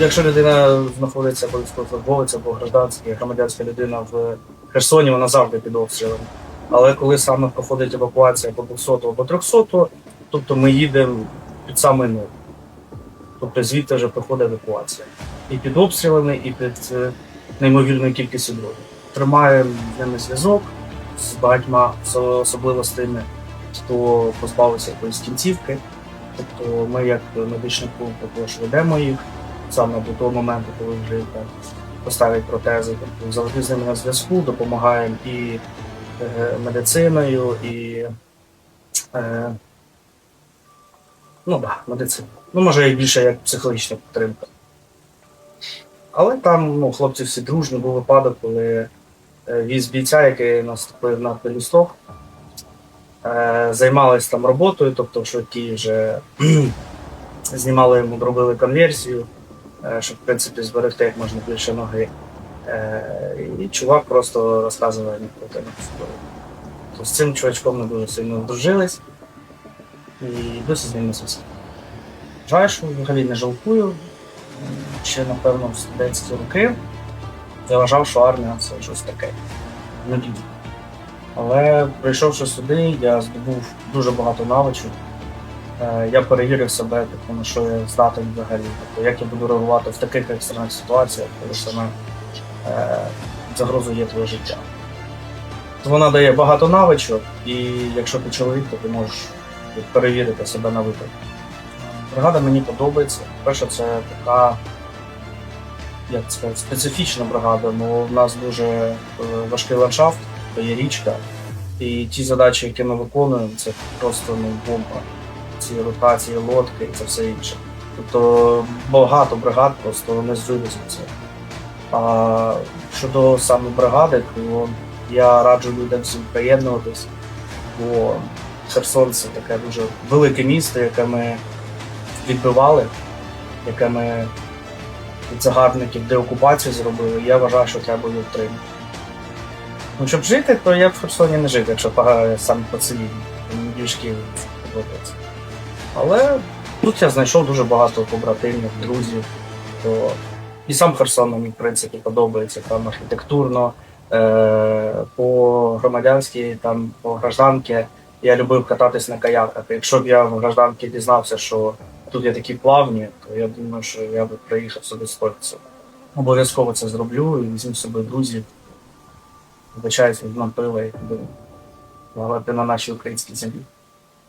якщо людина знаходиться або військовослужбовець, або гражданська, громадянська людина в Херсоні, вона завжди під обстрілом. Але коли саме проходить евакуація або 200 або 300, тобто ми їдемо під самий нуль. Тобто звідти вже проходить евакуація. І під обстрілами, і під е, неймовірною кількістю дронів. Тримаємо з ними зв'язок з багатьма со- особливо з тими, хто позбавився якоїсь кінцівки. Тобто ми як медичний клуб також ведемо їх саме до того моменту, коли вже поставлять протези. Тобто завжди з ними на зв'язку, допомагаємо і е, медициною, і е, ну да, медициною. Ну, може, і більше як психологічна підтримка. Але там ну, хлопці всі дружні, був випадок, коли е, віз бійця, який наступив на пелюсток, е, займались там роботою, тобто, що ті вже знімали йому, робили конверсію, щоб в принципі зберегти як можна більше ноги. Е, І чувак просто розказував про те історію. То з цим чувачком ми дуже сильно здружились і досі з ним зв'язку. Жаль, що взагалі не жалкую. Ще, напевно, в студентські роки я вважав, що армія це щось таке. Надію. Але прийшовши сюди, я здобув дуже багато навичок. Е, Я перевірив себе, типу, на що я здатен взагалі. Тобто, як я буду реагувати в таких екстрених ситуаціях, коли саме е, є твоє життя. Вона дає багато навичок, і якщо ти чоловік, то ти можеш перевірити себе на випадок. Бригада мені подобається. Перше, це така як це специфічна бригада, бо в нас дуже е, важкий ландшафт, то є річка. І ті задачі, які ми виконуємо, це просто ну, бомба. Ці ротації, лодки і це все інше. Тобто багато бригад просто не це. А щодо саме бригади, то я раджу людям всім приєднуватись, бо Херсон це таке дуже велике місто, яке ми відбивали, яке ми від загарбників деокупацію зробили. Я вважаю, що треба її втримати. Ну, щоб жити, то я б в Херсоні не жив, якщо саме по цивільні. Мені більш подобається. Але тут я знайшов дуже багато побратимів, друзів. То... І сам Херсон мені, в принципі, подобається там архітектурно, е- по громадянській, там, по гражданки. Я любив кататись на каяках. Якщо б я в гражданці дізнався, що тут є такі плавні, то я думаю, що я би приїхав сюди з Польщею. Обов'язково це зроблю і візьму з собою друзів. Звичайно, візьму пиво і буду плавати на нашій українській землі.